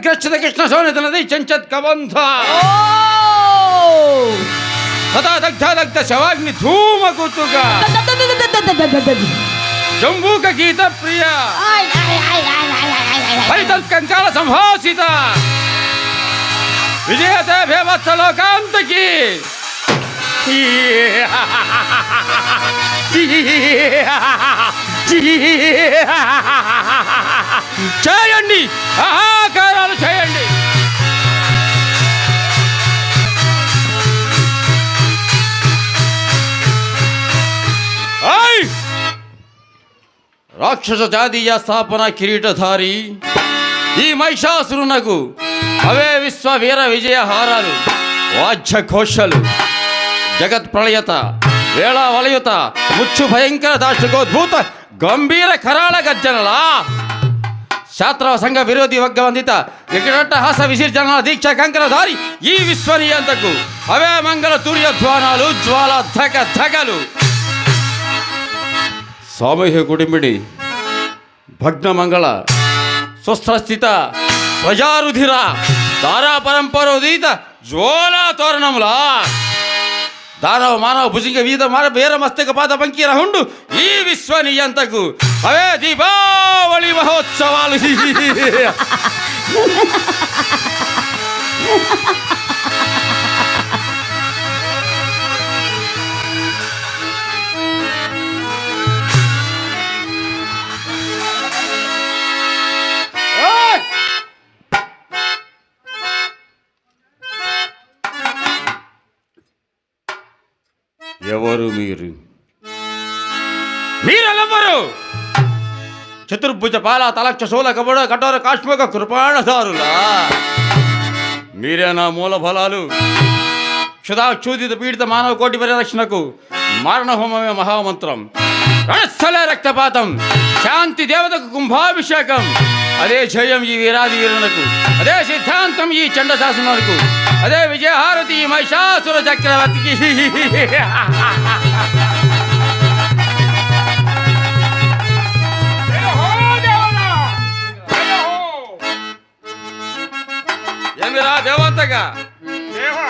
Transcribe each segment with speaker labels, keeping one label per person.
Speaker 1: గ్రక్షత కృష్ణ సోనిత నది చెంచత్ కబంధ
Speaker 2: ఓ
Speaker 1: తథా దగ్ధ దగ్ధ శవాగ్ని ధూమ కుతుగా జంబూక గీత ప్రియ
Speaker 2: ఆయ్, ఆయ్, ఆయ్, ఆయ్, ఆయ్, ఆయ్, ఆయ్, ఆయ్.
Speaker 1: హరితంత్ కంకాల సంభాషిత విజయత భేవత్స లోకాంతకి చేయండి ఆహాకారాలు చేయండి. రాక్షస జాతీయ స్థాపన కిరీటధారి ఈ మహిషాసురునకు అవే విశ్వ వీర విజయ హారాలు ఘోషలు జగత్ ప్రళయత వేళా వలయుత ముచ్చు భయంకర దాష్టికోద్భూత గంభీర కరాళ గర్జనలా శాస్త్ర సంఘ విరోధి వర్గ వందిత వికట హాస విసర్జన దీక్ష కంకరధారి ఈ విశ్వనీయంతకు. అవే మంగళ తూర్యధ్వానాలు జ్వాల ధగ ధగలు. సామూహిక కుటుంబిడి భగ్న మంగళ స్వస్థస్థిత ప్రజారుధిర దారా పరంపర ఉదీత జ్వాలా తోరణములా దానవ మానవ భుజింగ వీధ మాన బేర మస్తక పాద పంకీర హుండు ఈ విశ్వ నియంతకు. అవే దీపావళి మహోత్సవాలు. ఎవరు మీరు? మీరెవరు చతుర్భుజ పాల తలక్ష శూల కబడ కఠోర కాశ్మక కృపాణధారులా. మీరే నా మూల ఫలాలు క్షుదాక్షూదిత పీడిత మానవ కోటి పరిరక్షణకు మారణహోమమే మహామంత్రం. రణస్థలే రక్తపాతం. శాంతి దేవతకు కుంభాభిషేకం. అదే జయం ఈ వీరాది వీరునకు అదే సిద్ధాంతం ఈ చండ శాసనకు అదే విజయహారతి ఈ మహిషాసుర చక్రవర్తికి. ఏమిరా దేవంతగా?
Speaker 3: దేవా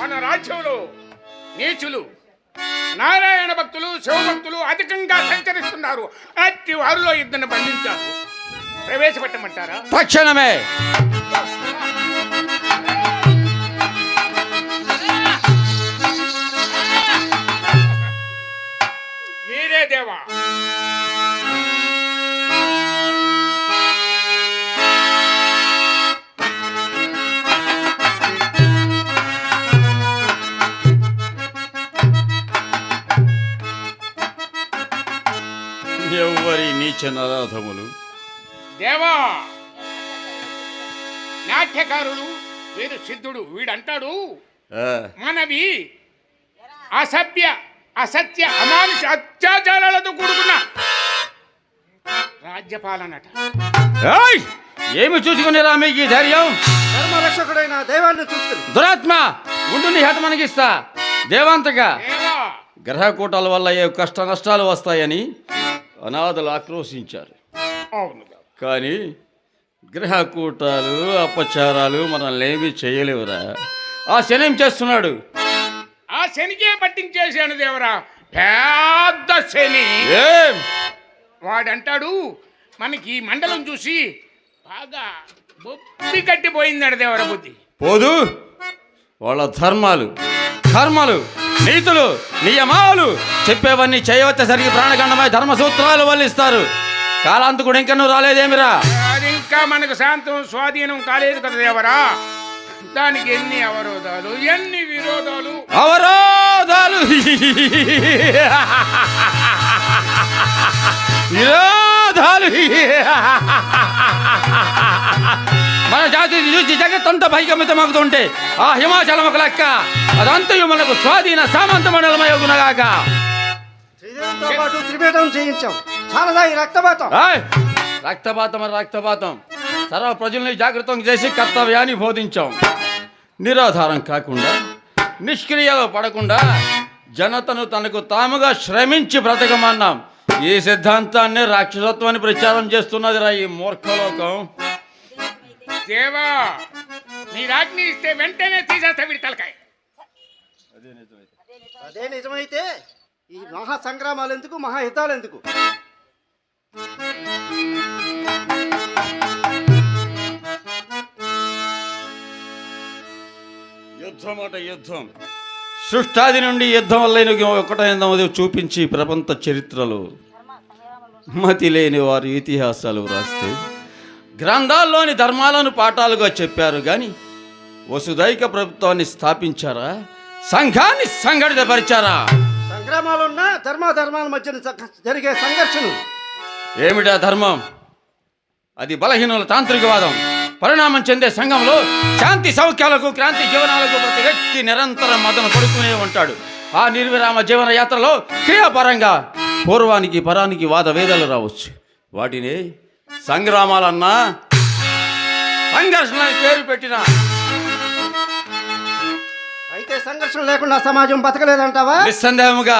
Speaker 3: మన రాజ్యంలో నీచులు నారాయణ భక్తులు శివభక్తులు అధికంగా సంచరిస్తున్నారు. అట్టి వారిలో ఇద్దరిని బంధించారు. ప్రవేశపెట్టమంటారా?
Speaker 1: తక్షణమే.
Speaker 3: వీరే దేవా.
Speaker 1: నరాధములు
Speaker 3: దేవా! నాట్యకారుడు వీరు సిద్ధుడు వీడంటాడు.
Speaker 1: ఆ,
Speaker 3: మనవి అసభ్య అసత్య అమానుష అత్యాచారాలతో కూడుకున్న రాజ్యపాలనట.
Speaker 1: ఏయ్! ఏమి చూసుకునేరా మీకు ఈ ధైర్యం?
Speaker 4: ధర్మరక్షకుడైన దైవాన్ని చూసుకుని.
Speaker 1: దురాత్మ! ఉండుని హత మనకిస్తా. దేవాంతగా.
Speaker 3: దేవా!
Speaker 1: గ్రహకూటాల వల్ల ఏ కష్ట నష్టాలు వస్తాయని అనాథలు ఆక్రోశించారు.
Speaker 3: అవును.
Speaker 1: కానీ గ్రహకూటాలు అపచారాలు మనల్ని ఏమీ చేయలేవురా. ఆ శనేం చేస్తున్నాడు?
Speaker 3: ఆ శనికే పట్టించేశాను దేవరా. పెద్ద శని.
Speaker 1: ఏం?
Speaker 3: వాడంటాడు మనకి ఈ మండలం చూసి బాగా బొప్పి కట్టిపోయిందట దేవర బుద్ధి.
Speaker 1: పోదు. వాళ్ళ ధర్మాలు కర్మలు. నీతులు నియమాలు చెప్పేవన్నీ చేయవచ్చేసరికి ప్రాణగండమై ధర్మ సూత్రాలు వల్లిస్తారు. కాలాంతకుడు ఇంకా నువ్వు రాలేదేమిరా?
Speaker 3: అది ఇంకా మనకు శాంతం స్వాధీనం కాలేదు కదా దేవరా. దానికి ఎన్ని అవరోధాలు ఎన్ని విరోధాలు?
Speaker 1: అవరోధాలు! విరోధాలు! మన జాతి చూసి జగత్తంతా భైగమితమవుతుంటే ఆ హిమాచలం ఒక లెక్క. అదంతయు మనకు స్వాధీన సామంత
Speaker 4: పాటు త్రిపీఠం చేయించాం. రక్తపాతం!
Speaker 1: రక్తపాతం రక్తపాతం. సర్వ ప్రజల్ని జాగృతం చేసి కర్తవ్యాన్ని బోధించాం. నిరాధారం కాకుండా నిష్క్రియలో పడకుండా జనతను తనకు తాముగా శ్రమించి బ్రతకమన్నాం. ఈ సిద్ధాంతాన్ని రాక్షసత్వాన్ని ప్రచారం చేస్తున్నదిరా ఈ మూర్ఖలోకం.
Speaker 3: దేవా నీ రాజ్ని ఇస్తే వెంటనే తీసేస్తా వీడి తలకాయ.
Speaker 4: అదే నిజమైతే. ఈ మహా సంగ్రామాలు ఎందుకు మహాయుద్ధాలు ఎందుకు?
Speaker 1: యుద్ధం అట యుద్ధం. సృష్టాది నుండి యుద్ధం వల్ల ఒకటైందమది చూపించి ప్రపంచ చరిత్రలో మతి లేని వారి ఇతిహాసాలు వ్రాస్తే గ్రంథాల్లోని ధర్మాలను పాఠాలుగా చెప్పారు కానీ వసుదైక ప్రభుత్వాన్ని స్థాపించారా? సంఘాన్ని సంఘటితపరిచారా?
Speaker 4: సంగ్రామాలున్నా ధర్మాధర్మాల మధ్యన స- జరిగే సంఘర్షణ
Speaker 1: ఏమిటా ధర్మం? అది బలహీనుల తాంత్రికవాదం. పరిణామం చెందే సంఘంలో శాంతి సౌఖ్యాలకు క్రాంతి జీవనాలకు ప్రతి వ్యక్తి నిరంతరం మదన పడుతూనే ఉంటాడు. ఆ నిర్విరామ జీవన యాత్రలో క్రియాపరంగా పూర్వానికి పరానికి వాద వేదాలు రావచ్చు. వాటిని సంగ్రామాలన్నా సంఘర్షణ పేరు పెట్టిన.
Speaker 4: అయితే సంఘర్షణ లేకుండా సమాజం బతకలేదంటావా?
Speaker 1: నిస్సందేహముగా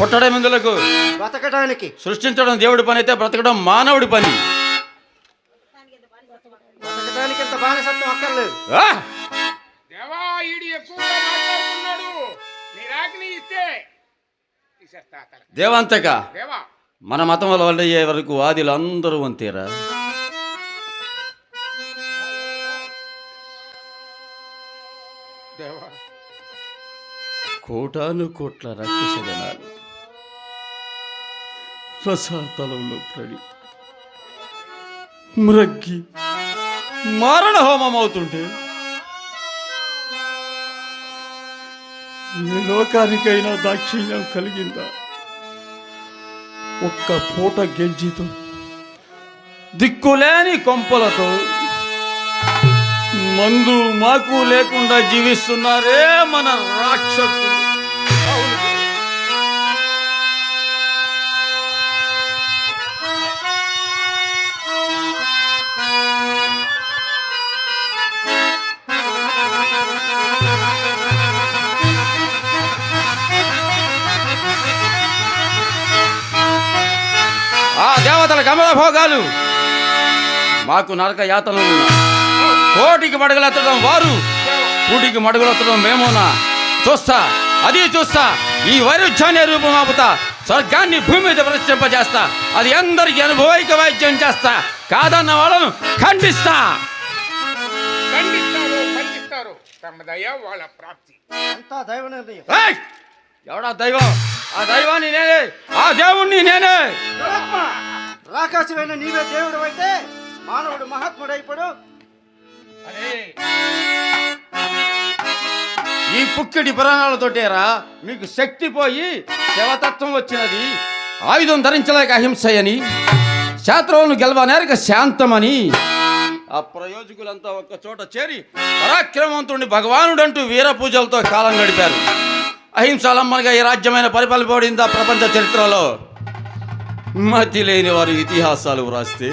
Speaker 1: పుట్టడం ఎందులకు
Speaker 4: బతకడానికి
Speaker 1: సృష్టించడం దేవుడి పని అయితే బ్రతకడం మానవుడి పని.
Speaker 4: బతకడానికి ఇంత బానిసత్వం అక్కర్లేదు.
Speaker 1: ఆ!
Speaker 3: దేవా ఈడు ఎక్కువగా మాట్లాడుతున్నాడు. నీ రాజ్ని ఇస్తే తీసేస్తా తల.
Speaker 1: దేవంతక.
Speaker 3: దేవా
Speaker 1: మన మతం వల్ల అయ్యే వరకు వాదిలు అందరూ అంతేరా? కోటాను కోట్ల రాక్షస గణాలు రసాతలంలో పడి మ్రగ్గి మారణ హోమం అవుతుంటే ఏ లోకానికైనా దాక్షిణ్యం కలిగిందా? ఒక్క పూట గెంజితో దిక్కులేని కొంపలతో మందు మాకు లేకుండా జీవిస్తున్నారే మన రాక్షసులు. దేవతల కమల భోగాలు మాకు నరక యాతనలు కోటికి మడుగులెత్తడం వారు కూటికి మడుగులెత్తడం మేమునా చూస్తా అది చూస్తా ఈ వైరుధ్యాన్ని రూపమాపుతా స్వర్గాన్ని భూమి మీద ప్రశ్నింపజేస్తా అది అందరికీ అనుభవైక వైద్యం చేస్తా. కాదన్న వాళ్ళను ఖండిస్తా.
Speaker 3: ఖండిస్తారు ఖండిస్తారు. తమ దయ వాళ్ళ ప్రాప్తి.
Speaker 4: అంతా దైవ నిర్ణయం.
Speaker 1: ఏయ్! ఎవడా దైవం? ఆ దైవాన్ని నేనే. ఆ దేవుణ్ణి నేనే.
Speaker 4: రాకాశమైన నీవే దేవుడు అయితే మానవుడు మహాత్ముడైపడు.
Speaker 3: అరే.
Speaker 1: ఈ పుక్కిడి పురాణాలతోటేరా మీకు శక్తి పోయి శివతత్వం వచ్చినది. ఆయుధం ధరించలేక అహింసయని శాస్త్రవులను గెలవనేరక శాంతమని. ఆ ప్రయోజకులంతా ఒక్క చోట చేరి పరాక్రమవంతుడిని భగవానుడంటూ వీర పూజలతో కాలం గడిపారు. అహింసాలమ్మనిగా ఈ రాజ్యమైన పరిపాలిపబడింది ప్రపంచ చరిత్రలో. మతి లేని వారు ఇతిహాసాలు వ్రాస్తే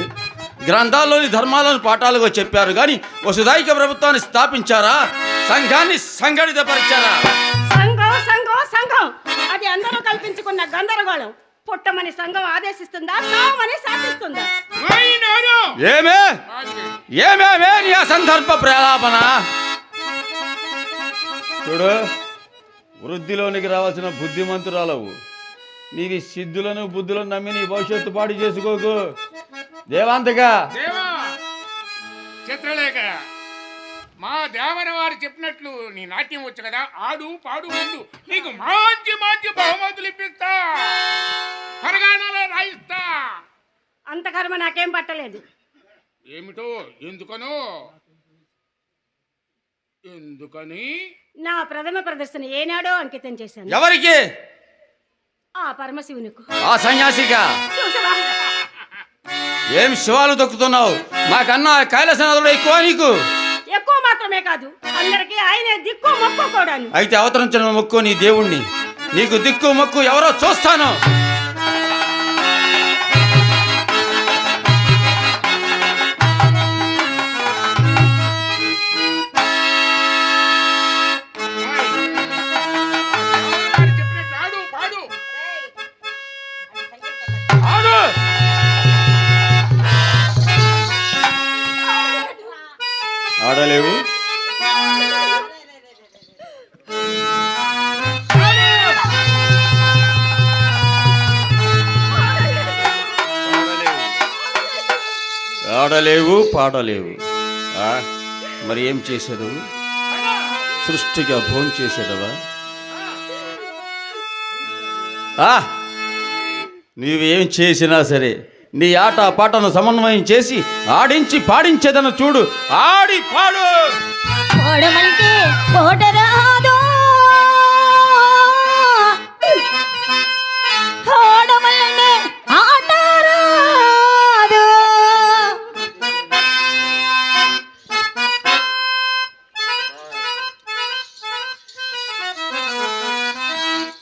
Speaker 1: గ్రంథాల్లోని ధర్మాలను పాఠాలుగా చెప్పారు కానీ వసుదాయిక ప్రభుత్వాన్ని స్థాపించారా? సంఘాన్ని సంఘటితపరిచారా?
Speaker 2: సంఘం సంఘం సంఘం! అది అందరూ కల్పించుకున్న గందరగోళం. పుట్టమని సంఘం ఆదేశిస్తుందా? సావమని శాసిస్తుందా?
Speaker 1: ఏమే. ఏమేమే నీ ప్రలాపన? చూడు వృద్ధిలోనికి రావాల్సిన బుద్ధిమంతురాలవు. నీవి సిద్ధులను బుద్ధులను నమ్మి నీ భవిష్యత్తు పాడు చేసుకోకు. దేవాంతగా!
Speaker 3: దేవా! చిత్రలేఖ మా దేవర వారు చెప్పినట్లు నీ నాట్యం వచ్చు కదా ఆడు పాడు ముందు నీకు మంచి మంచి బహుమతులు ఇప్పిస్తా. పరగాణలో రాయిస్తా.
Speaker 2: అంత కర్మ నాకేం పట్టలేదు.
Speaker 3: ఏమిటో ఎందుకనో? ఎందుకని?
Speaker 2: నా ప్రథమ ప్రదర్శన ఏనాడో అంకితం చేశాను.
Speaker 1: ఎవరికి?
Speaker 2: ఆ పరమశివునికు.
Speaker 1: ఆ సన్యాసిగా
Speaker 2: చూసావా?
Speaker 1: ఏం శివాలు దొక్కుతున్నావు? నాకన్నా కైలాసనాథుడు ఎక్కువ నీకు.
Speaker 2: ఎక్కువ మాత్రమే కాదు అందరికీ ఆయనే దిక్కు మొక్కు కూడాను.
Speaker 1: అయితే అవతరించిన మొక్కు నీ దేవుణ్ణి. నీకు దిక్కు మొక్కు ఎవరో చూస్తాను. ఆడలేవు పాడలేవు. ఆ, మరి ఏం చేసేదు సృష్టిగా భోజనం చేసేదవా? నీవేం చేసినా సరే నీ ఆట పాటను సమన్వయం చేసి ఆడించి పాడించేదను చూడు. ఆడి పాడు!
Speaker 5: పాడమంటే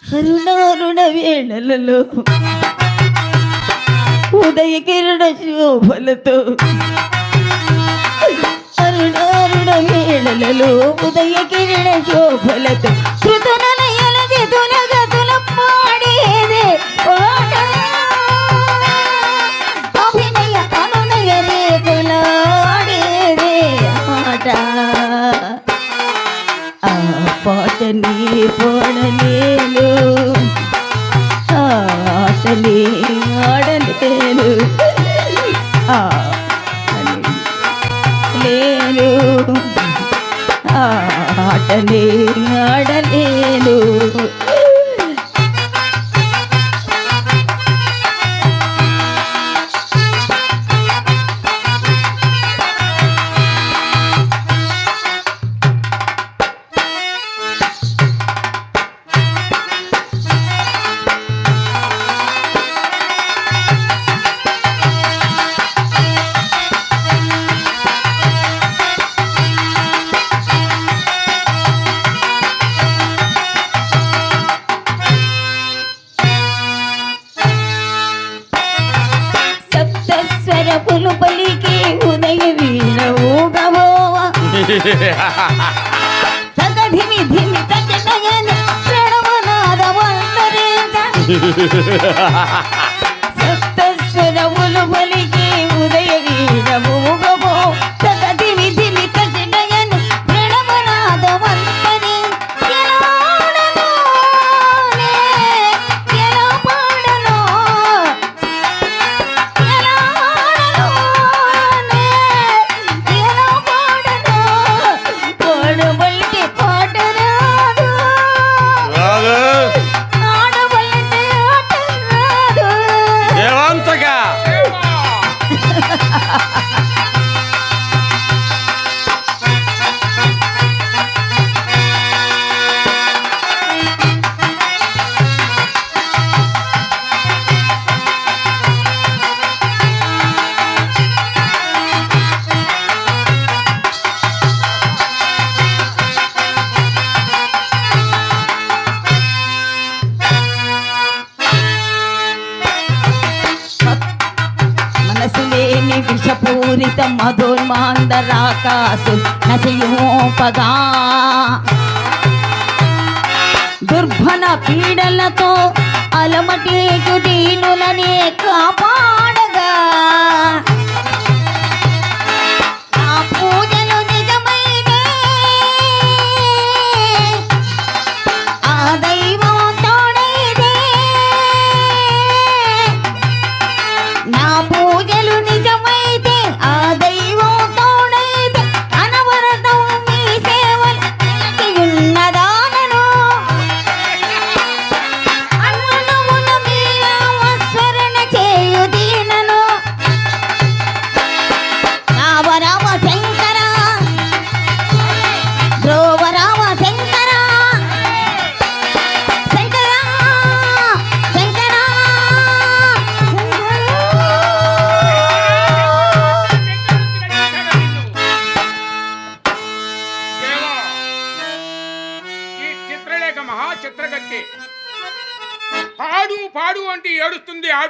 Speaker 5: అరుణారుణ వేళలలో ఉదయ కిరణ శోభలతో అరుణారుణ వేళలలో ఉదయ కిరణ శోభలతో కృతనలయల గతుల గతుల పాడేదే అభినయ అనునయ రేకులాడేదే ఆట పాటని పాడలేను ఆటని ఆడలేను లేను ఆటని ఆడలేను
Speaker 1: धीमी
Speaker 5: धीमी प्रणव नाद మధుర్మాందరాకాసు నశయోపగా దుర్భన పీడలతో అలమటి జుడీనులనే కాపాడగా.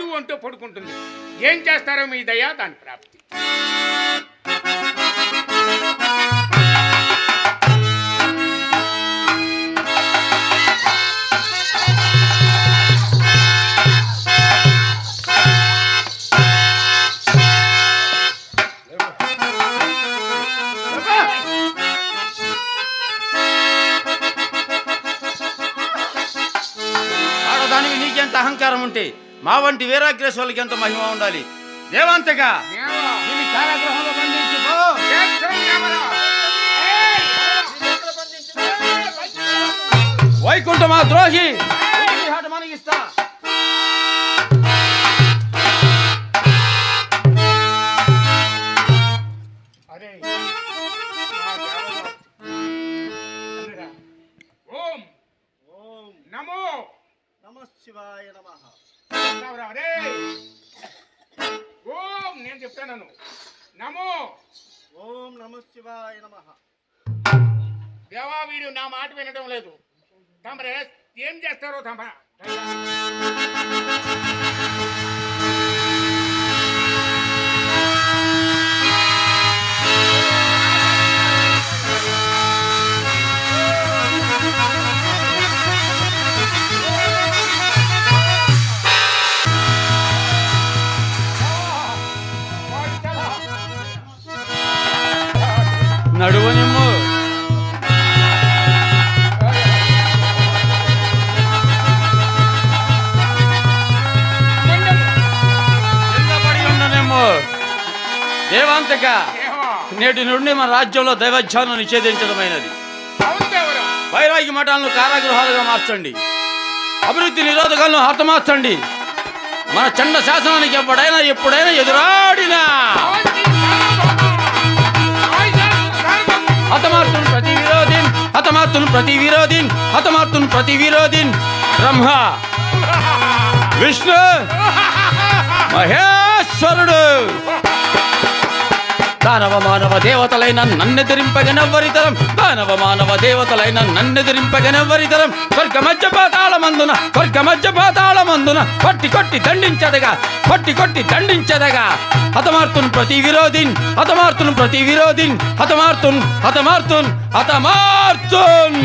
Speaker 3: ఏడుస్తుంది అంటూ పడుకుంటుంది. ఏం చేస్తారో మీ దయ దాని ప్రాప్తి.
Speaker 1: నీకెంత అహంకారం ఉంటే మా వంటి వీరాగ్రేశ్వరులకి ఎంత మహిమ ఉండాలి దేవాంతగా! వైకుంఠమా ద్రోహి ఉరికి హాట
Speaker 3: దేవా వీడు నా మాట వినడం లేదు. తమరే ఏం చేస్తారో తమ
Speaker 1: దేవాంతక నేటి నుండి మన రాజ్యంలో దైవధ్యానం నిషేధించడమైనది. వైరాగ్య మఠాలను కారాగృహాలుగా మార్చండి. అభివృద్ధి నిరోధకాలను హతమార్చండి మన చండ శాసనానికి ఎప్పుడైనా ఎప్పుడైనా ఎదురాడినా హతమార్తును ప్రతి విరోధిన్ హతమార్తును ప్రతి విరోధిన్ హతమార్తును ప్రతి విరోధిన్. బ్రహ్మ విష్ణు మహేశ్వరుడు. దానవ మానవ దేవతలైన నన్నెదిరింపగనెవ్వరితరం దానవ మానవ దేవతలైన నన్నెదిరింపగనెవ్వరితరం స్వర్గ మధ్య పాతాళమందున స్వర్గ మధ్య పాతాళమందున కొట్టి కొట్టి దండించదగా కొట్టి కొట్టి దండించదగా. హతమార్తున్ ప్రతి విరోధిన్ హతమార్తున్ ప్రతి విరోధిన్ హతమార్తున్ హతమార్తున్ హతమార్తున్.